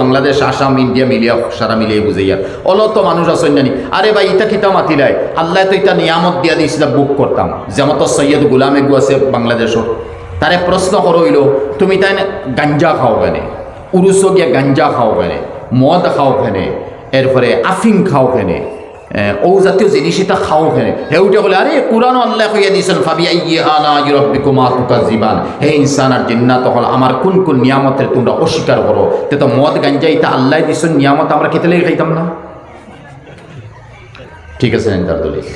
Bangladesh, Assam, India মিলিয়া সারা মিলিয়ে বুঝাইয়া অলত মানুষ আসেন জানি। আরে ভাই, ইটা কিতা মাতিলাই আল্লাহ তো ইটা নিয়ামত দিয়া দিয়েছিল বুক করতাম। যেমন সৈয়দ গুলাম এগু আছে বাংলাদেশত তারে প্রশ্ন করইল তুমি তাই গাঞ্জা খাও কেনে? উরুস গাঞ্জা খাও কেনে? মদ খাও কেনে? এরপরে আফিং খাও কেনে? ও জাতীয় জিনিস এটা খাও ফেলে হেউটে বলে আরে, কোরআন আল্লাহ হইয়া দিয়েছেন ফাবি আইয়িহানা ইউরাব্বিকুমা জীবান। হে ইনসান আর জিন্নাত হল, আমার কোন কোন নিয়ামতের তোমরা অস্বীকার করো? তে তো মদ গাঞ্জা এটা আল্লাহ দিয়েছেন নিয়ামত আমরা খেতে লেগে খাইতাম না? ঠিক আছে দলিল।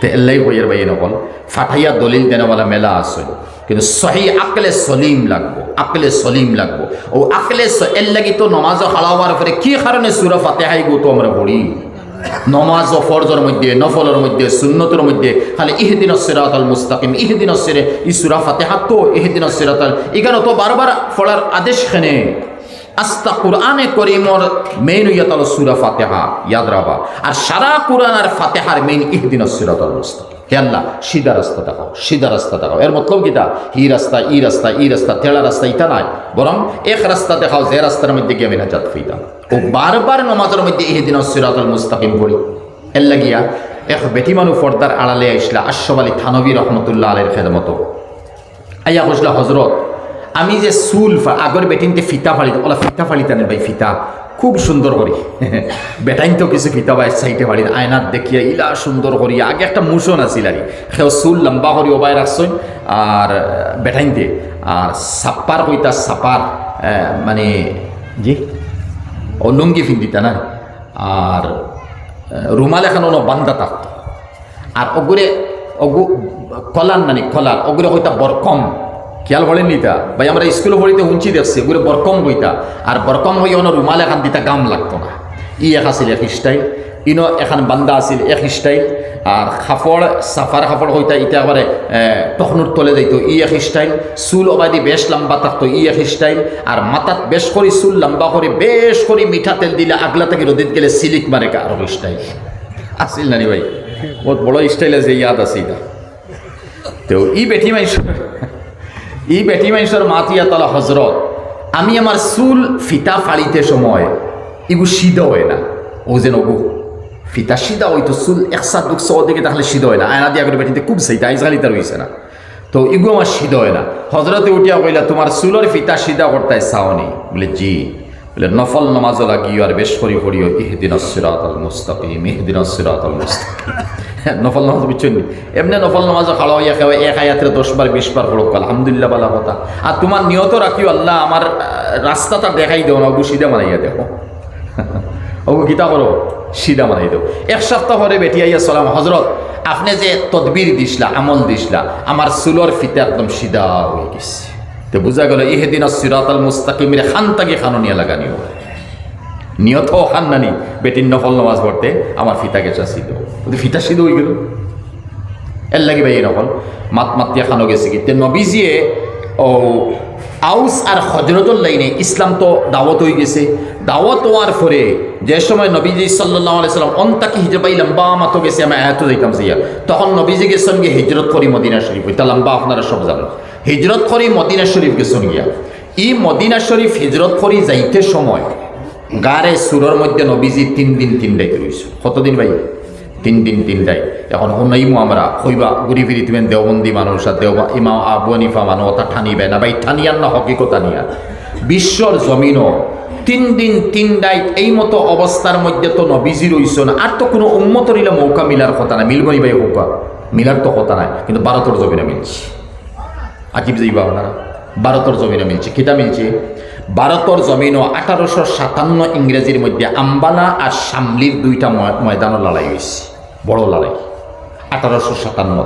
তে আল্লাহ কইয়ার ভাই নকল। ফাটাইয়া দলিল দেনওয়ালা মেলা আছে। কিন্তু সহি আকলে সলিম লাগবো, আকলে সলিম লাগবো। ও আকলে স- এর লাগি তো নমাজ হালাওয়ার পরে কি কারণে সুরা ফাতেহাই গো তো আমরা পড়ি? নমাজ ও ফরজের মধ্যে, নফলের মধ্যে, সুন্নতের মধ্যে, খালি ইহদিন সিরাত আল মুস্তাকিম, ইহদিন সিরে ই সুরা ফাতেহা তো, ইহদিন সিরাত আল এখানে তো বারবার পড়ার আদেশ খেনে আস্তা কোরআনে করিমর মেইন ইয়াত আল সুরা ফাতেহা, ইয়াদ রাবা। আর সারা কোরআন আর ফাতেহার মেইন ইহদিন সিরাত মুস্তাকিম। হে আল্লাহ, সিধা রাস্তা দেখাও, সিধা রাস্তা দেখাও। এর মতলব কিতা হি রাস্তা, ই রাস্তা ই রাস্তা, তেড়া রাস্তা ইটা নাই। বরং এক রাস্তা দেখাও, যে রাস্তার মধ্যে গিয়ে আমি নাজাত হইতাম ও বারবার নমাজের মধ্যে ইহদিন সিরাতুল মুস্তাকিম পড়ি। এর লাগিয়া এক বেটি মানু ফর্দার আড়ালে আইসলা আশরফ আলী থানবী রহমতুল্লাহ আলের খেদমতো। আইয়া কইসলা হজরত আমি যে চুল আগর বেটিনতে ফিতা ফালি ওলা ফিতা ফালিতানে ভাই ফিতা। খুব সুন্দর করি বেটাইন তো কিছু ফিতা বাই সাইটে ফালি আয়নাত দেখিয়া ইলা সুন্দর করি আগে একটা মুসন আছিল আর সেও চুল লম্বা করি ওবাই রাখছই আর বেটাইনতে আর সাপ্পার কইতা সাপার মানে জি। ও লুঙ্গি ফিন্দিতা না। আর রুমাল এখন এখানো বান্দা থাকতো আর অগুরে অগু কলার মানে কলার অগুরে হইতা বরকম খেয়াল করেন নিতা ভাই, আমরা স্কুলে পড়িতে উঞ্চি দেখছি ওগুলো বরকম হইতা আর বরকম হইয়া অন্য রুমাল এখান দিতা গাম লাগতো না। ই এক আছিল এক স্টাইল ইনো এখন বান্দা আছিল এক স্টাইল আর খাফড় সাফার খাফড় হইতা ইটা এবারে তখনুর তলে যাইতো, ই এক স্টাইল চুল অবাদি বেশ লম্বা থাকতো, ই এক স্টাইল আর মাথাত বেশ করে চুল লম্বা করে বেশ করে মিঠা তেল দিলে আগলা থেকে রোদিত গেলে সিলিক মারে আরও স্টাইল আছিল নানি ভাই, বহুত বড় স্টাইল আছে ইয়াদ আছে এটা তো ই বেটি মাইশ ই বেটি মানুষের মাতিয়া তলা হজরত, আমি আমার চুল ফিতা ফাড়িতে সময় এগু সিদা হয় না। ও যেন গু, ফিতা সিদা হইতো চুল একসাথ দুঃখ ওদিকে তাহলে সিদা হয় না। আয়না দিয়া করে বেটিতে খুব সেইটা আইজালি রয়েছে না। তো ইগু আমার সিদা হয় না। হজরতে উঠিয়া কইলা, তোমার চুলের ফিতা সিদা করতে চাও নেই বলে, জি। বলে, নফল নমাজ লাগিও আর বেশ করি পড়িও, ইহদিন সিরাত আল মুস্তাকিম, ইহদিন সিরাত আল মুস্তাকিম নফল নামাজ বুঝছেন এমনি নফল নামাজ খাওয়া হইয়া খাওয়া, এক আয়াতের দশ বার, বিশ বার পড়ক, আলহামদুলিল্লাহ বালা কথা। আর তোমার নিয়ত রাখিও, আল্লাহ আমার রাস্তাটা দেখাই দেও না সিধা মারাইয়া দেও। ওগু গীতা করো সিধা মারাই দেও। এক সপ্তাহ পরে বেটি আইয়া সালাম, হজরত, আপনি যে তদবির দিসলা, আমল দিসলা, আমার চুলোর ফিতে একদম সিধা হয়ে গেছে। তো বোঝা গেল, ইহেদিন সিরাতাল মুস্তাকিমের খানতাকে খাননিয়া লাগানিও নিয়ত খান্নানি, বেটির নফল নামাজ পড়তে আমার ফিতা গেছা সিদ্ধ ফিতা সিদ্ধ হয়ে গেল। এর লাগে ভাই নকল মাত মাতিয়া খানো গেছে কি? তে নবীজিয়ে আউস আর হজরতুল লাইনে ইসলাম তো দাওয়াত হয়ে গেছে। দাওয়াত হওয়ার পরে যে সময় নবীজি আলাইসাল্লাম অন্তাকে হিজবাই লম্বা মাতো গেছে, আমি আয়াত যাইতাম সিয়া তখন নবীজিকে সঙ্গে হিজরত করি মদিনা শরীফ। ওইটা লম্বা আপনারা সব জানো। হিজরত করি মদিনা শরীফ গেছেন গিয়া। ই মদিনা শরীফ হিজরত করি যাইতে সময় গারে সুরর মধ্যে নবীজি তিন দিন তিন ডাইতে রয়েছে কতদিন ভাই? তিন দিন, তিন ডাই এখন শুনাইমো আমরা, কইবা ঘুরি ফিরি তুমি দেওবন্দি মানুষ, আর দেওবা ইমা আবু হানিফা মানুষ অথা ঠানিবে না ভাই ঠানিয়ান না হকিকতা নিয়া। বিশ্বর জমিনও তিন দিন, তিন ডাইট এই মতো অবস্থার মধ্যে তো নবীজি রইছ না। আর তো কোনো উন্মত রইলে মৌকা মিলার কথা না মিলবই ভাই হোকা মিলার তো কথা নাই, কিন্তু ভারতের জমিনে মিলছে। আকিব যাইবা আপনারা ভারতের জমিনে মিলছে। কিতা মিলছে? ভারতের জমিনও আঠারোশো সাতান্ন ইংরেজির মধ্যে আম্বালা আর শামলির দুইটা ময়- ময়দানও লড়াই হয়েছে বড় লড়াই। আঠারোশো সাতান্ন।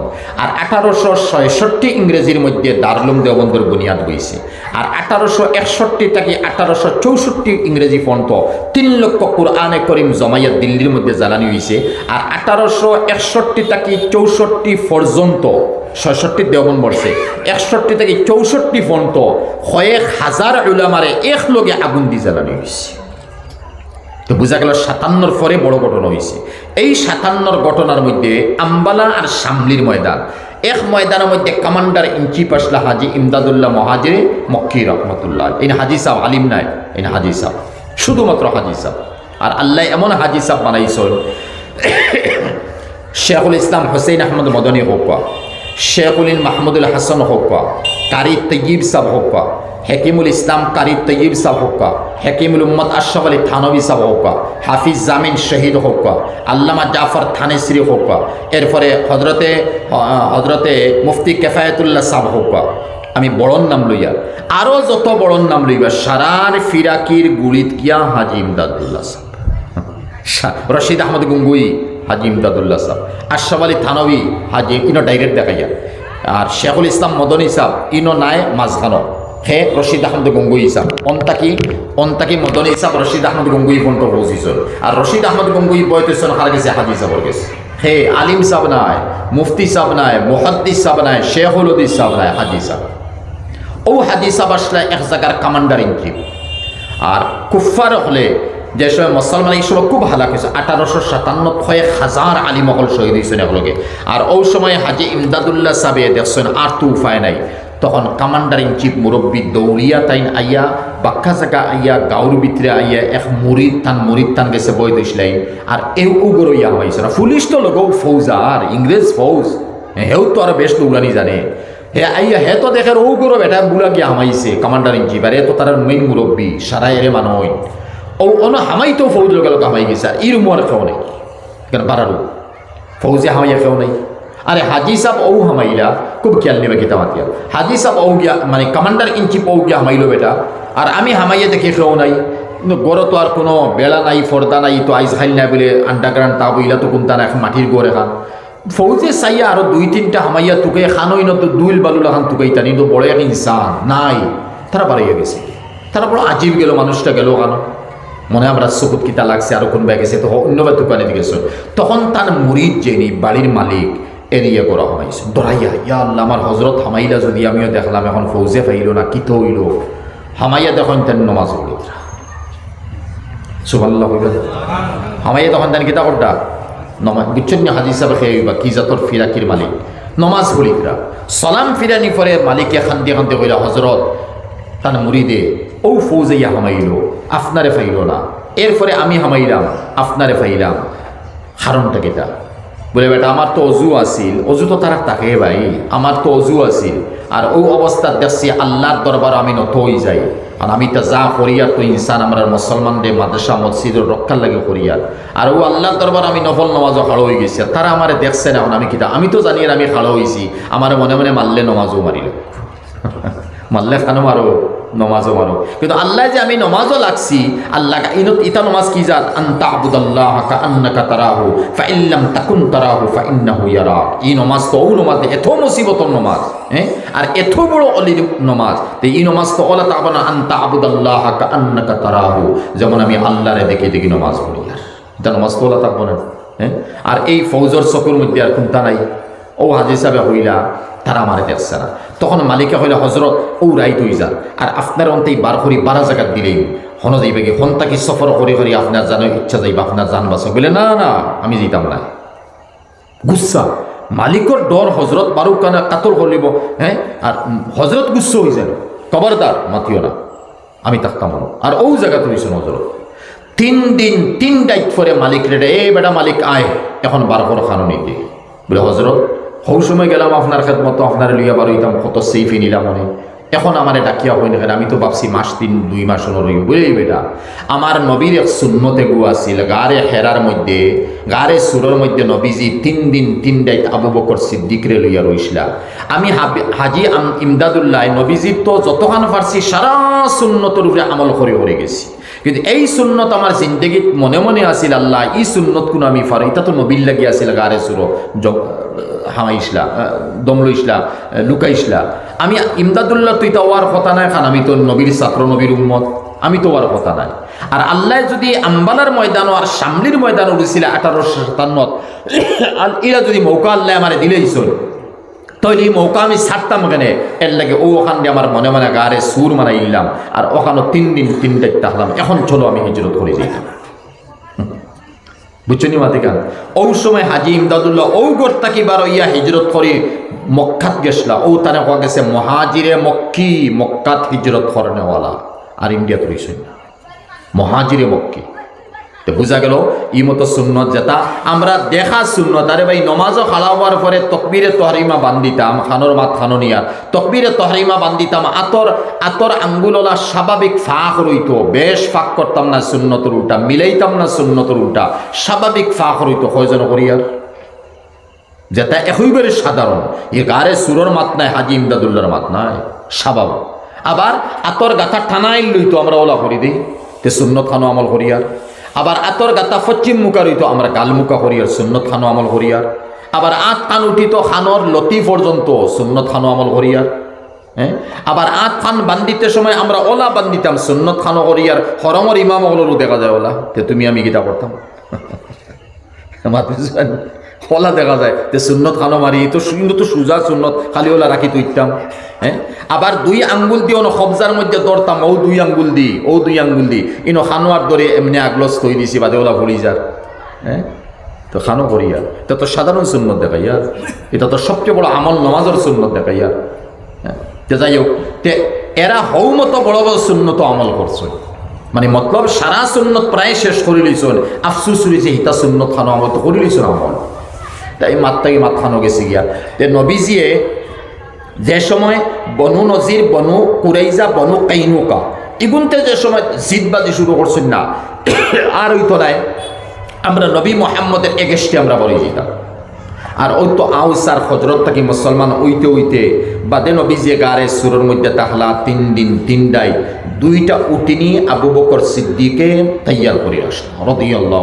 আর আঠারোশো ছয়ষট্টি ইংরেজির মধ্যে দারলুম দেওবন্দের বুনিয়াদ হয়েছে আর আঠারোশো একষট্টি থেকে আঠারোশো চৌষট্টি ইংরেজি পর্যন্ত তিন লক্ষ কোরআনে করিম জমাইয়া দিল্লির মধ্যে জ্বালানি হয়েছে আর আঠারোশো একষট্টি থেকে চৌষট্টি পর্যন্ত, ছয়ষট্টি দেওবন বর্ষে, একষট্টি থেকে চৌষট্টি পর্যন্ত কয়েক হাজার উলামারে এক লগে আগুন দিয়ে জ্বালানি হয়েছে তো বোঝা গেল সাতান্নর পরে বড় ঘটনা হয়েছে এই সাতান্নর ঘটনার মধ্যে আম্বালা আর শামলির ময়দান। এক ময়দানের মধ্যে কমান্ডার ইন চিফ আসলা হাজি ইমদাদুল্লাহ মহাজির মক্কি রহমতুল্লাহ। ইন হাজি সাহ আলিম নাই ইন হাজি সাহ শুধুমাত্র হাজি সাহ আর আল্লাহ এমন হাজি সাহ বানাইছেন, শেখুল ইসলাম হোসেন আহমদ মদনী হোক শেখুল মাহমুদুল হাসান হোক কারি তৈয়ব সাহ হোক হেকিমুল ইসলাম কারি তৈয়ব সাহ হোক হেকিমুল উম্মদ আশরাফ আলী থানবী সাহ হোক হাফিজ জামিন শহীদ হোক আল্লামা জাফর থানেশ্রী হোক এরপরে হজরতে হজরতে মুফতি কেফায়তুল্লাহ সাহ হোক আমি বড়ন নাম লইয়া আরও যত বড়ন নাম লইবা সারার ফিরাকির গুড়িত কিয়া হাজি ইমদাদুল্লাহ সাহ রশিদ আহমদ গঙ্গুই, হাজি ইমদাদুল্লাহ সাহ আশরাফ আলী থানবী হাজি, ইনো ডাইরেক্ট দেখাইয়া। আর শেখুল ইসলাম মদনী সাহ ইনো নাই মাঝখানো। হে রশিদ আহমদ গঙ্গুই সাহ অন্তাকি অন্তাকি মদনী সাহ রশিদ আহমদ গঙ্গুই ফোনটো পৌঁছিছল আর রশিদ আহমদ গঙ্গুই বয়তেছন হার গেছে, হাজি সাহর গেছে। হে আলিম সাহ নাই, মুফতি সাহ নাই মুহাদ্দিস সাহ নাই শেখুল উদ্দিস সাহ নাই, হাজি সাহ ও হাজি সাহ আসলে এক জায়গার কমান্ডার ইন চিফ আর কুফার হলে যে সময় মুসলমান এই সময় খুব হালাক হয়েছে আঠারোশো সাতান্ন কয়েক হাজার আলিমহল শহীদ হয়েছেন এগুলোকে আর ওই সময় হাজি ইমদাদুল্লাহ সাবে দেখছেন আর তো উপায় নাই। তখন কমান্ডার ইন চিফ মুরব্বী দৌড়িয়া তাইন আইয়া, বাক্কা জাগা আইয়া গাউর ভিতরে আইয়া এক মুরিদ তান মুরিদ তান গেছে বই দিছিলাই আর এও উগর ইয়া হয়েছে না। পুলিশ তো লগো ফৌজ আর ইংরেজ ফৌজ। হেও তো আর বেশ দৌড়ানি জানে। হে আইয়া, হে তো দেখে ও গরো বেটা বুলা গিয়া হামাইছে কমান্ডার ইন চিফ। আর এ তো তার মেইন মুরব্বী সারা এরে মানই ও অন হামাই তো ফৌজ লগে হামাই গেছে। আর ইর মোর খেও নাই। কেন পারারু ফৌজে হামাইয়া খেও নাই। আরে হাজি সাহ ও হামাইলা। খুব খেয়াল নেবে কিতা মাতিয়া হাজি সাহ ও গিয়া মানে কমান্ডার ইন চিফ ও গিয়া হামাইলো বেটা আর আমি হামাইয়া দেখে খেও নাই। গড় তো আর কোনো বেড়া নাই ফর্দা নাই, তো আইস খাইল নাই বলে আন্ডারগ্রাউন্ড তা বইলা তো কোনটা না এখন মাটির গড় এখন। ফৌজে চাইয়া আরও দুই তিনটা হামাইয়া তুকে খানই তো দুইল বালুলা খান তুকাইতা কিন্তু বড় এক ইনসান নাই। তারা বাড়াইয়া গেছে। তারা বড় আজিব গেল মানুষটা গেল কেন মনে আমরা চকুত কিতা লাগছে আর কোন গেছে তো অন্যবার দোকানে গেছে। তখন তার মুরিদ যিনি বাড়ির মালিক এরিয়া করা হমাইছে দরাইয়া ইয়া আল্লাহ আমার হজরত হামাইলা যদি আমিও দেখলাম, এখন ফৌজে পাইল না কিত হইল হামাইয়া দেখুন তেন নমাজ হামাইয়া তখন তেন কিতা করতা নমাজ বুঝছেন না হাজি সাহেব খেয়ে হইবা কি জাতর ফিরাকির মালিক? নমাজ পড়িকরা সালাম ফিরানি পরে মালিকে খান্দি খান্দি কইলা হজরত তান মুরিদে ও ফৌজে ইয়া হামাইল আপনারে ফাইল না। এরপরে আমি হামাইলাম আপনারে ফাইলাম কারণটা কেটা বলে, বেটা, আমার তো অজু আছিল। অজু তো তারা তাকে, ভাই। আমার তো অজু আছিল। আর ও অবস্থা দেখছি আল্লাহর দরবার আমি নত হয়ে যাই। আর আমি তো যা করিয়ার তো ইনসান আমরা মুসলমানদের মাদ্রাসা, মসজিদের রক্ষার লাগে করিয়ার আর। ও আল্লাহর দরবার আমি নফল নমাজও খাড়ো হয়ে গেছি। তারা আমারে দেখছে না আমি কিতা আমি তো জানি আমি খাড়ো হয়েছি আমার মনে মনে মারলে নমাজও মারিল। মারলে খানো মারো? নমাজও মারো কিন্তু আল্লাহ যে আমি নমাজও লাগছি, আল্লাহ ইতা নমাজ কি জাত? আন্তা আবুদাল্লাহ কা আন্নাকা তারাহু, ফা ইল্লাম তাকুন তারাহু, ফা ইন্নাহু ইয়ারা। এই নমাজ তো ও নমাজ এত মুসিবতর নমাজ হ্যাঁ? আর এত বড় অলির নমাজ তো এই নমাজ তো ওলা তাবানা আন্তা আবুদাল্লাহ কা আন্নাকা তারাহু। যেমন আমি আল্লাহরে দেখে দেখি নমাজ পড়ি, আর। এটা নমাজ তো ওলা থাকব না হ্যাঁ? আর এই ফৌজর চকুর মধ্যে আর কোনটা নাই? ও হাজি সাহেব হইলা তারা আমারে দেখছে না। তখন মালিকে হইলে হজরত ও রাইত হই যান আর আপনার অন্তেই বার করি, বারা জায়গাত দিলেই। হন যাইবে কি? হন তাকি সফর করি করি আপনার জানো ইচ্ছা যাইবা, আপনার জান বাসো বলে, না না, আমি যেতাম না। গুচ্ছা মালিকর ডর হজরত বারু কানা কাতর করিব হ্যাঁ? আর হজরত গুচ্ছ হয়ে যায় খবরদার মাতিও না। আমি থাকতাম। আর ও জায়গা তুলিছেন হজরত তিন দিন, তিন ডাইট পরে মালিক রেডে এ বেটা মালিক, আয়। এখন বার কর খানো নিতে বলে হজরত হৌ সময় গেলাম আপনার খেদমত আপনার লইয়া বারো ইতাম কত সেফি নিলাম মনে। এখন আমার ডাকিয়া হয় না আমি তো ভাবছি মাস তিন, দুই মাস রইব বুঝলি বেটা আমার নবীর এক শূন্যতে গু আছিল গারে হেরার মধ্যে গারে সুরের মধ্যে নবীজি তিন দিন, তিন ডাইত আবু বকর সিদ্দিকরে লইয়া রইছিলা আমি হাজি ইমদাদুল্লাহ নবীজির তো যতখান পারছি সারা শূন্যতর উপরে আমল করে করে গেছি। কিন্তু এই সুন্নত আমার জিন্দগিত মনে মনে আছিল আল্লাহ ই সুন্নত কোনো আমি ফারো এটা তো নবীর লাগি আছিল গারে সুর হামাইসলা দম লইসলা লুকাইসলা আমি ইমদাদুল্লাহ তুই তো ওয়ার কথা নাই খান, আমি তো নবীর ছাত্র, নবীর উম্মত, আমি তো ওয়ার কথা নাই। আর আল্লাহ যদি আম্বালার ময়দান আর সামলির ময়দান উঠেছিল আঠারোশো সাতান্নত আর এরা যদি মৌকা আল্লাহ আমার দিলেই চল। এই মৌকা আমি ছাড়তাম কেন? এর লাগে ও ওখান দিয়ে আমার মনে মনে গারে সুর মারা ইল্লাম আর ওখানে তিন দিন তিন দায়িত্ব থাকলাম। এখন চলো আমি হিজরত করে যেতাম বুঝছ নি মাতিকান ও সময় হাজি ইমদাদুল্লাহ ও গোর্তাকি বারো ইয়া হিজরত করে মক্কাত গেছলা ও তানে কোয়া গেছে, মহাজিরে মক্কি, মক্কাত হিজরত করনেওয়ালা। আর ইন্ডিয়াত রইছেন না। মহাজিরে মক্কি। তো বুঝা গেল, ই মতো সুন্নত যেটা। আমরা দেখা সুন্নত, আরে ভাই, নমাজও খালাবার পরে তকবিরে তহরিমা বান্দিতাম খানোর মাত খাননিয়া। তকবিরে তহরিমা বান্দিতাম আতর আতর আঙ্গুললা স্বাভাবিক ফাঁক রইতো, বেশ ফাঁক করতাম না সুন্নতর উল্টা, মিলাইতাম না সুন্নতর উল্টা, স্বাভাবিক ফাঁক রইতো। কয়জন করিয়ার যেটা একইবারে সাধারণ। এ গারে সুরর মাত নাই, হাজি ইমদাদুল্লাহর মাত নাই স্বভাব আবার আতর গাথা টানাইল লইতো আমরা ওলা করি দিই। তে সুন্নত খানো আমল করিয়ার আবার আতর গাতা পশ্চিম মুখা রইতো আমরা গালমুখা করিয়ার সুন্নত খানো আমল করিয়ার আবার আত কান উঠিত খানোর লতি পর্যন্ত, সুন্নত খানো আমল করিয়ার হ্যাঁ? আবার আত খান বান্দিতে সময় আমরা ওলা বান্দিতাম, সুন্নত খানো করিয়ার হরমর ইমাম দেখা যায় ওলা, তে তুমি আমি গীতা করতাম মাতুসেন হলা দেখা যায় যে সুন্নত খানো মারি, তো কিন্তু তো সুজা সুন্নত, খালি ওলা রাখি তুইতাম হ্যাঁ আবার দুই আঙ্গুল দিয়ে অন সবজার মধ্যে দরতাম ও দুই আঙ্গুল দি ও দুই আঙ্গুল দি, ইনো খানোয়ার দরে এমনি আগলস থই দিছি, বাদে ওলা ভরি যার হ্যাঁ তো খানো করিয়া এটা তো সাধারণ সুন্নত দেখাইয়া এটা তো সবচেয়ে বড় আমল নমাজের সুন্নত দেখাইয়া হ্যাঁ যাই হোক, তে এরা হৌ মতো বড় বড় সুন্নত আমল করছে মানে মতলব সারা সুন্নত প্রায় শেষ করে লইছন আফসুস রয়েছে হিতা সুন্নত খানো আমল, তো করে লইছন আমল। তাই মাত্তাকে মাত খানো গেছে গিয়া তে নবীজিয়ে যে সময় বনু নজির, বনু কুরাইজা, বনু কাইনুকা, ইগুনতে যে সময় জিদবাজি শুরু করছেন না, আর ওই তোলায় আমরা নবী মোহাম্মদের এগেস্টে আমরা বলে যেতাম আর ওই তো আউস আর হজরত থাকি মুসলমান ওইতে ওইতে বাদে নবী যে গারে সুরের মধ্যে তাহলা তিন দিন তিনটাই দুইটা উটিনি আবু বকর সিদ্দিকে তৈয়ার করে আসলাম, রদিয়াল্লাহ।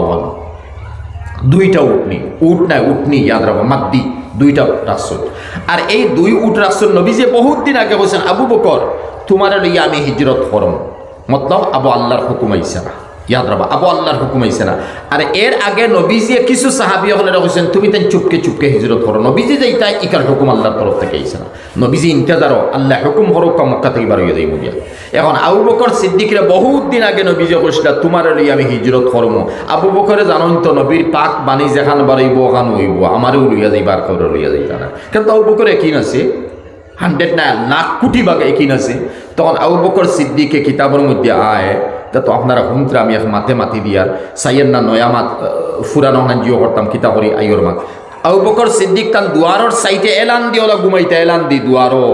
দুইটা উটনি উট নাই উটনি ইয়াদ রাখো, মাদ্দি, দুইটা রাসুল। আর এই দুই উট রাসুল নবী যে বহুত দিন আগে বলছেন, আবু বকর, তোমার লইয়া আমি হিজরত করম মতলব আবু আল্লাহর হুকুম আইসা ইয়াদ রাখবা আবু আল্লাহর হুকুম আইসা না। আর এর আগে নবীজি, কিছু সাহাবি হলে রাখছেন তুমি তাই চুপকে চুপকে হিজরত করো নবীজি যাই তাই, ইকার হুকুম আল্লাহর তরফ থেকে আইসা না। নবীজি ইন্তেজারও, আল্লাহ হুকুম হরক মক্কা থেকে বার হয়ে যাই মুগিয়া এখন আবু বকর সিদ্দিকরা বহুত দিন আগে নবীজি কইছিল, তোমার লইয়া আমি হিজরত করম আবু বকরে জানন তো, নবীর পাক বাণী যেখান বাড়াইব, ওখান হইব। আমারও লইয়া যাইবার করে লইয়া যাইতা না। কিন্তু আবু বকর একই আছে হান্ড্রেড না লাখ কোটি ভাগ একই আছে তখন আবু বকর সিদ্দিকে কিতাবের মধ্যে আয় তা তো আপনারা হুমত্রা আমি এখন মাথে মাতি দিয়ার সাইয়ের না নয়া মাত ফুরানো হান জিও করতাম, কিতা করি আইয়র মাত। আউ বকর সিদ্দিক তান দুয়ারর সাইটে এলান দি ওলা ঘুমাইতে, এলান দি দুয়ারও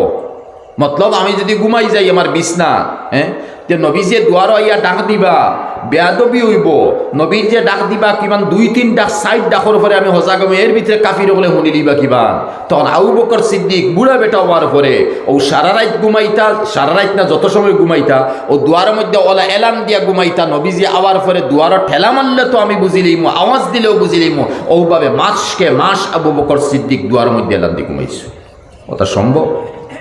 মতলব আমি যদি ঘুমাই যাই আমার বিছনা হ্যাঁ যে নবী যে দুয়ার আইয়া ডাক দিবা বেয়াদবি হইব। নবীর যে ডাক দিবা কিমান দুই তিন ডাক সাইড ডাকর পরে আমি সজাগ হই, এর ভিতরে কাফির হলে শুনি দিবা কিবা তখন আউ বকর সিদ্দিক বুড়া বেটা হওয়ার পরে ও সারা রাত ঘুমাইতা সারা রাত না যত সময় ঘুমাইতা ও দুয়ারের মধ্যে ওলা এলাম দিয়া ঘুমাইতা নবীজি আওয়ার পরে দুয়ারও ঠেলা মারলে তো আমি বুঝিলিমু আওয়াজ দিলেও বুঝিলিমু ওভাবে মাসকে মাস আবু বকর সিদ্দিক দুয়ারের মধ্যে এলাম দিয়ে ঘুমাইছো। ওটা সম্ভব?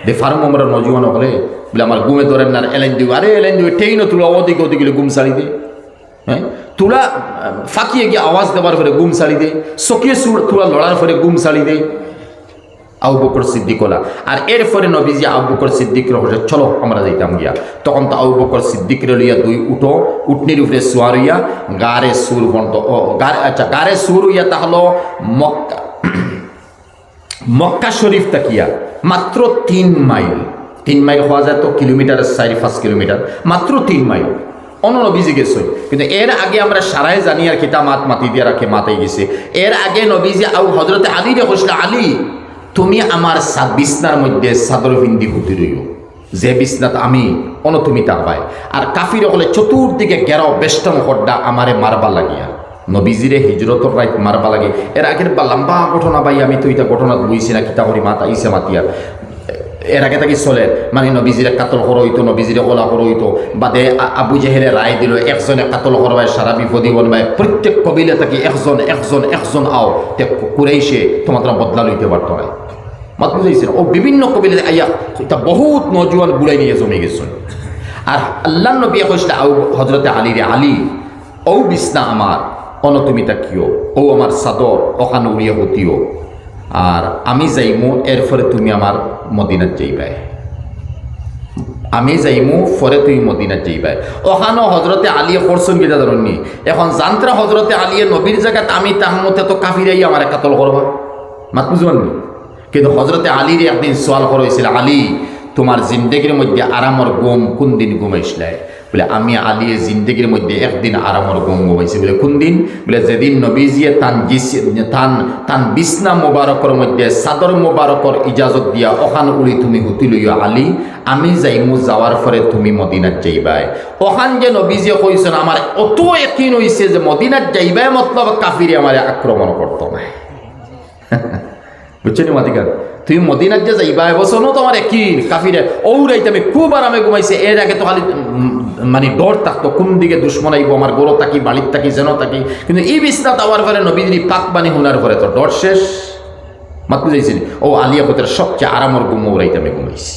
দে ফার্ম আমরা নজুয়ান হলে বলে আমার ঘুমে ধরেন না এলাইন দিব আরে এলাইন টেই না তুলা ওদিকে ওদিকে ঘুম সারি দে। হ্যাঁ তুলা ফাঁকিয়ে গিয়ে আওয়াজ দেওয়ার পরে ঘুম সারি দে। সুর তুলা লড়ার পরে ঘুম সারি দে। আবু বকর সিদ্দিক ওলা আর এরপরে নবীজি আবু বকর সিদ্দিক রহসে চলো, আমরা যাইতাম গিয়া। তখন তো আবু বকর সিদ্দিক লইয়া দুই উঠো উটনির উপরে সোয়ার হইয়া গারে সুর বন্ত আচ্ছা গারে সুর হইয়া তাহলো মক্কা। মক্কা শরীফ তাকিয়া মাত্র তিন মাইল। তিন মাইল হওয়া যায় তো কিলোমিটারের চারি পাঁচ কিলোমিটার। মাত্র তিন মাইল। অন্য নবীজি গেছে কিন্তু এর আগে আমরা সারাই জানি আর কিতা মাত মাতি দিয়ে রাখে মাতাই গেছে। এর আগে নবীজি আউ হজরতে আলী রে কইছিল, আলী, তুমি আমার বিছনার মধ্যে সাদর ভিন্দি হুতি রইও। যে বিছনাত আমি অন তুমি তা পাই। আর কাফির হলে চতুর্দিকে গেরাও বেষ্টন হড্ডা আমারে মারবা লাগিয়া। নবীজিরে হিজরতর রাইত মারবা লাগে। এর আগের বা লম্বা ঘটনা পাই আমি তো এটা ঘটনা বুঝছি না, কিতা করি মাতা ইসে মাতিয়া। এর আগে থাকি চলে? মানে নবীজিরে কাতল করা নবীজিরে ওলা করা হইতো বাদে আবু জেহেলে রায় দিল, একজনে কাতল করবায় সারা বিপদী বনবায় প্রত্যেক কবিলে থাকি একজন একজন একজন আও। তে কুরাইশে তোমার বদলা লইতে পারতো না মাত বুঝাইছে ও বিভিন্ন কবিলে আইয়া বহুত নজুয়ান বুড়াই নিয়ে জমে গেছে আর আল্লাহ নবী কইছিল আউ হজরতে আলী রে আলী ও বিছনা আমার অন তুমি তাকিও ও আমার সাদর ওখানে উড়িয়া হতিও আর আমি যাইমু এর ফলে তুমি আমার মদিনাত যাইবাই। আমি যাইমু ফরে তুই মদিনাত যাইবাই। ওখানো হজরতে আলিয়ে করছেন গিয়ে ধরননি এখন জান্ত্রা হজরতে আলিয়ে নবীর জায়গাত আমি তাহমতে তো কাফিরাই আমার কাতল করবা মাত বুঝবেন কিন্তু হজরতে আলীর একদিন সোয়াল করা হয়েছিল আলী তোমার জিন্দেগির মধ্যে আরামর গুম কোন দিন ঘুমাইছিলে বলে আমি আলিয়ে জিন্দেগির মধ্যে একদিন আরামর গুম ঘুমাইছি। বলে কোন দিন? বলে যেদিন নবীজিয়ে তান জিস তান তান বিছনা মোবারকর মধ্যে সাদর মোবারকর ইজাজত দিয়া অখান উড়ি তুমি হুতি লইয়া আলী আমি যাইমু যাওয়ার পরে তুমি মদিনাত যাইবাই। অখান যে নবীজিয়ে কইছেন আমার অত একিন হইছে যে মদিনাত যাইবাই মতলব কাফিরে আমারে আক্রমণ করতো না। বুঝছেন মাতিকার? তুমি মদিনার যে যাইবা এবছরও তোমার একই কাফিরে ঔরাইতে আমি খুব আরামে ঘুমাইছে এর আগে তো খালি মানে ডর থাকতো কোন দিকে দুশ্মন আইব আমার গরো থাকি বালির থাকি যেন থাকি। কিন্তু এই বিস্তার আওয়ার পরে নবীদিনী পাক বানি শোনার পরে তো ডর শেষ। মাত বুঝাইছিলি ও আলিয়া কোতের সবচেয়ে আরামর ঘুম ঔরাইতে আমি ঘুমাইছি।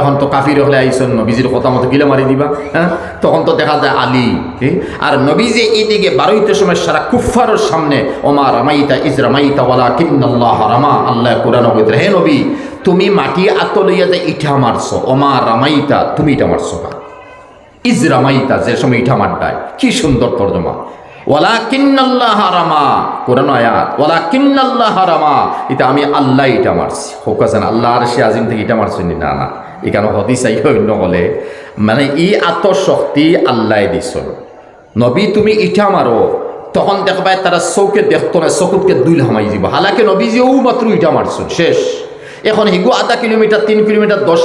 এখন তো কাফির হলে আইসন, নবীজির কথা মতো গিলে মারি দিবা হ্যাঁ? তখন তো দেখা যায় আলী? আর নবীজি এইদিকে বারোইতে সময় সারা কুফারের সামনে, ওমা রামাইতা ইজ রামাইতা কিন্নাল্লাহ রামা, আল্লাহ হইতে হে নবী, তুমি মাটি আত লইয়া যে ইঠা মারছো, ওমা রামাইতা, তুমি ইটা মারছো না ইজ রামাইতা, যে সময় ইঠা মারডায়, কি সুন্দর তর্জমা। ওয়ালা কিন্নাল্লাহ রামা, কোরআন আয়াত ওলা কিন্নাল্লাহ রামা এটা আমি আল্লাহ ইটা মারছি। হোক আছেন আল্লাহ আর সে আজিম থেকে ইটা মারছি না না। এখানে হদিস চাই অন্য কলে মানে ই আত্মশক্তি আল্লাহ দিছর নবী তুমি ইটা মারো তখন দেখবাই তারা চৌকে দেখতো না চকুতকে দুই হামাই দিব। হালাকে নবীজিও মাত্র ইটা মারছ শেষ। এখন হিগু আধা কিলোমিটার তিন কিলোমিটার দশ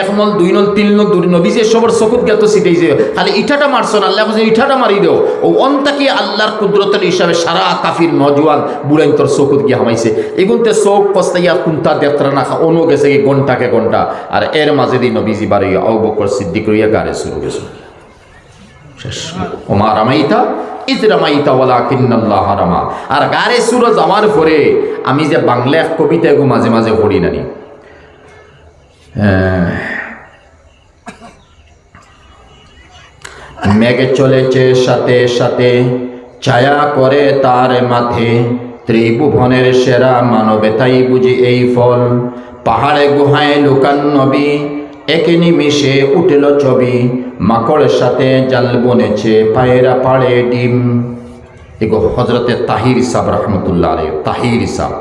এক নল দুই নল তিন নল দুই নবী যে সবার চকুত গেত সিটাইছে খালি ইটাটা মারছো না আল্লাহ বলছে ইটাটা মারি দেও। ও অন্তাকি আল্লাহর কুদরতের হিসাবে সারা কাফির নজওয়ান বুড়াইন তোর চকুত গিয়ে হামাইছে। এগুনতে চোখ পস্তাইয়া কুন্তা দেবতরা না অনু গেছে কি ঘন্টাকে ঘণ্টা আর এর মাঝে দিয়ে নবীজি বাড়ি আউ বকর সিদ্দিক রইয়া গাড়ে শুরু গেছে শেষ। ওমা রামাইতা আর গারে আমি যে বাংলা এক কবিতা এগো মাঝে মাঝে পড়ি নানি। মেঘে চলেছে সাথে সাথে, ছায়া করে তার মাথে ত্রিভুবনের সেরা মানবে তাই বুঝি এই ফল। পাহাড়ে গুহায় লুকান নবী একে নিমিশে উঠেল ছবি মাকড়ের সাথে জাল বনেছে, পায়েরা পাড়ে ডিম। এগো হজরতে তাহির সাহ রহমতুল্লাহ আলী তাহির সাহ।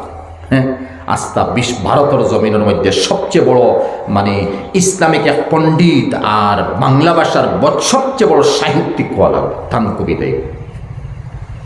হ্যাঁ আস্তা বিশ্ব ভারতের জমিনের মধ্যে সবচেয়ে বড় মানে ইসলামিক এক পণ্ডিত আর বাংলা ভাষার সবচেয়ে বড় সাহিত্যিক ওয়ালা থান কবিতাই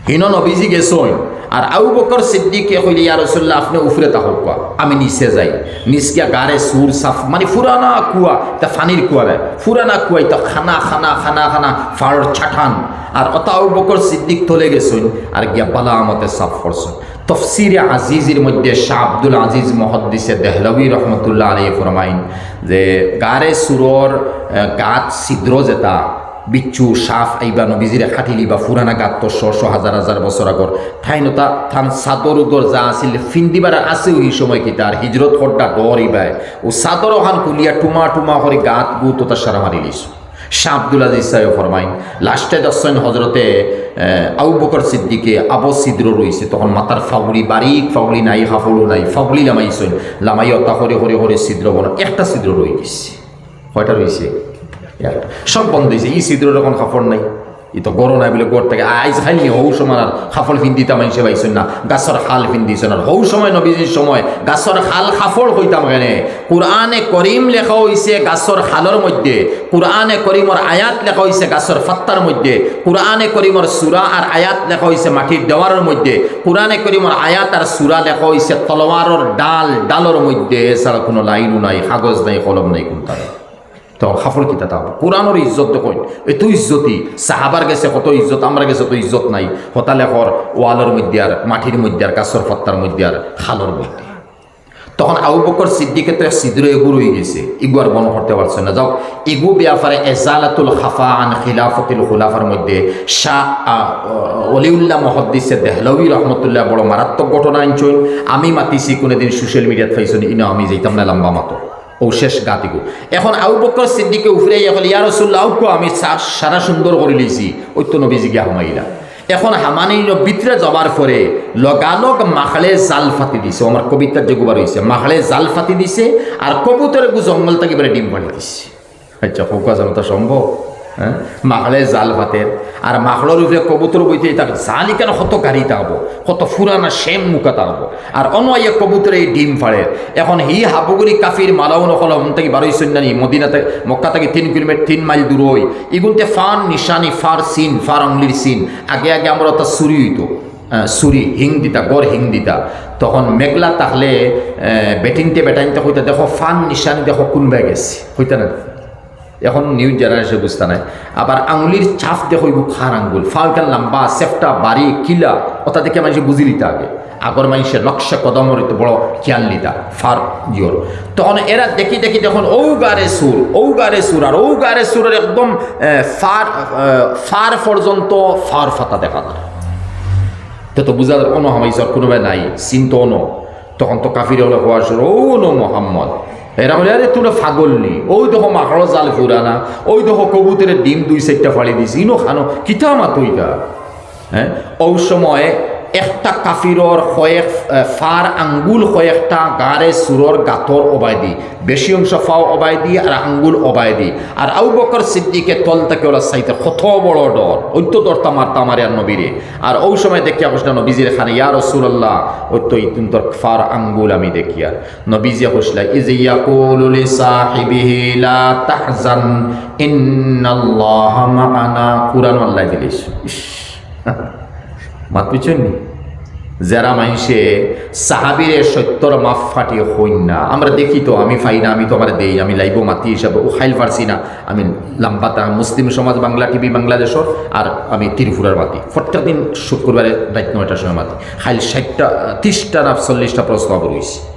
হিন নবীজি গেছই আর আউ বকর সিদ্দিকে কইলে, ইয়া রসুল্লাহ আপনি উফরে তাহক কোয়া, আমি নিচে যাই। নিচকিয়া গারে সুর সাফ মানে ফুরানা কুয়া তা ফানির কুয়া নাই। ফুরানা কুয়া তা খানা খানা খানা খানা ফাড়র ছাঠান আর অত আউ বকর সিদ্দিক তলে গেছইন আর গিয়া বালা আমতে সাফ করছেন তফসিরে আজিজের মধ্যে শাহ আব্দুল আজিজ মহদ্দিসে দেহলবী রহমতুল্লাহ আলী ফরমাইন, যে গারে সুরর গাত ছিদ্র যেটা বিচ্ছু, সাফ, আইবা, নবীজিরে খাটিলি বা ফুরানা গাত তো শ হাজার হাজার বছর আগর। ঠাইনতা থান সাদর উদর যা আছিল, ফিন্দিবার আছে ওই সময় কি তার? হিজরত খড্ডা ডর ইবাই ও সাদর ওখান কুলিয়া টুমা টুমা করে গাত গু তো তার সারা মারি লিস শাহ আব্দুল আজিজ সাহেব ফরমাইন, লাস্টে দর্শন হজরতে আউ বকর সিদ্দিকে আবো সিদ্র রয়েছে তখন মাতার ফাউলি, বারিক ফাউলি নাই, হাফলু নাই, ফাউলি লামাইছেন। লামাই অতা হরে হরে হরে ছিদ্র বন একটা ছিদ্র রয়ে গেছে। কয়টা রয়েছে। সব বন্ধ হয়েছে। ই ছিদ্রের এখন কাপড় নাই। ই তো গরম নাই বলে গড় থেকে আইজ খাইনি হৌ সময় আর খাফল ফিন্দিতাম হিসে পাইছেন না গাছর খাল ফিন্দিছেন আর হৌ সময় নবীজির সময় গাছর খাল খাফড় হইতাম কেনে? কোরআনে করিম লেখা হইছে গাছর খালর মধ্যে। কোরআনে করিমর আয়াত লেখা হইছে গাছর ফাত্তার মধ্যে। কোরআনে করিমর সুরা আর আয়াত লেখা হইছে মাটির দেওয়ারের মধ্যে। কোরআনে করিমর আয়াত আর সুরা লেখা হইছে তলোয়ারর ডাল, ডালর মধ্যে। এছাড়া কোনো লাইনও নাই, কাগজ নাই, কলম নাই, কোনটা তো খাফল কিতা তা কোরআনের ইজ্জত দেখুন। এত ইজ্জতি সাহাবার গেছে, কত ইজ্জত আমরা গেছে তো ইজ্জত নাই। হতালেখর ওয়ালের মধ্যে আর মাটির মধ্যে আর কাছর ফত্তার মধ্যে আর খালর মধ্যে। তখন আবু বকর সিদ্দিকে তো সিদ্র রয়ে গেছে। ইগু আর বন করতে পারছে না। যাও ইগু ব্যাপারে এজালাতুল খাফা আন খিলাফতুল খুলাফার মধ্যে শাহ অলিউল্লাহ মহদ্দিসে দেহলবী রহমতুল্লাহ বড় মারাত্মক ঘটনা আনছইন আমি মাতিছি কোনোদিন সোশ্যাল মিডিয়াত পাইছুন, ইনো আমি যাইতাম না লম্বা মাতো ও শেষ গাতিগো। এখন আউ বকর সিদ্দিকে উফরে এখন ইয়া রসুল্লাহ আউকো আমি সারা সুন্দর করে লিছি। ওই তো নবীজি গিয়া হামাইলা এখন হামানি ভিতরে যাবার পরে লগালগ মাখলে জাল ফাতি দিছে। আমার কবিতার যে গুবার হয়েছে মাখলে জাল ফাতি দিছে আর কবুতরে গু জঙ্গল থেকে ডিম পাড়ি দিছে। আচ্ছা হোকা জানো তা সম্ভব? হ্যাঁ? মাখলে জাল ভাতের আর মাখলোর উপরে কবুতর বইতে তার জালি কেন কত গাড়ি তাকবো কত ফুরানা সেম মুখা তাকবো আর অনয় কবুতরে এই ডিম ফাড়ে। এখন হি হাবুগুড়ি কাফির মালাও নকল থেকে বারোই সন্ন্যানি মদিনাতে, মক্কা থেকে তিন কিলোমিটার তিন মাইল দূর হই ইগুনতে ফান, নিশানি ফার সিন ফার আংলির সিন আগে আগে আমরা তা সুরি হইতো। সুরি হিং দিতা, গড় হিং দিতা। তখন মেঘলা তাহলে বেটিংতে, বেটাইনতে হইতা দেখো ফান, নিশানি, দেখো কোনবাই গেছে। হইতা না? এখন নিউ জেনারেশন বুঝতে নাই। আবার আঙুলির চাপ দেখো ইবু খার আঙ্গুল ফালকান লম্বা সেফটা বাড়ি, কিলা, ওটা দেখে মানুষ বুঝি লিতা আগে আগর মানুষের নকশা কদমর বড় খেয়াল লিতা ফার জিওর। তখন এরা দেখি দেখি যখন ও গারে সুর ও গারে সুর, আর ও গারে সুরের একদম ফার ফার পর্যন্ত ফার ফাতা দেখা যায়। তো তো বুঝা যায় অন হামাইছর কোনোবাই নাই, চিন্ত তখন তো কাফির হলে হওয়ার শুরু, ও নো, মোহাম্মদ। এরা বলে, আরে, তোরা ফাগল নি। ওই দেখো মাকড় জাল ফুরানা, ওই দেখো কবুতরের ডিম দুই সাইডটা ফাড়ি দিছি ইনো খানো, কিতা মাতুইকা হ্যাঁ? ওই সময় একটা কাফিরর কয়েক ফার আঙ্গুল কয়েকটা গারে সুরর গাতর অবাই দি। বেশি অংশ ফাও অবাই দি আর আঙ্গুল অবাই দি। আর আউ বকর সিদ্দিকে তল থেকে ওরা সাইতে কত বড় ডর। ঐত্য দরতা মারতা মারে আর নবীরে। আর ওই সময় দেখিয়া বসলা নবীজির খানে, ইয়া রসুল্লাহ ঐত্য ইতুন তোর ফার আঙ্গুল আমি দেখিয়া। নবীজিয়া বসলা ইজ ইয়াকুলু লিসাহিবিহি লা তাহজান, ইন্নাল্লাহা মাআনা। কুরআন আল্লাহ দিলিস মাত বুঝছেননি যারা মানুষে সাহাবিরে সত্যর মাফ ফাটি হইন না। আমরা দেখি তো, আমি ফাই না, আমি তো আমার দেই আমি লাইব মাতি হিসাবে, ও খাইল পারছি না। আমি লাম্বাতা মুসলিম সমাজ, বাংলা টিভি, বাংলাদেশর, আর আমি ত্রিপুরার মাতি। প্রত্যেক দিন শুক্রবারে রাত নয়টার সময় মাতি। খাইল ষাটটা, তিরিশটা না, চল্লিশটা প্রশ্ন রয়েছে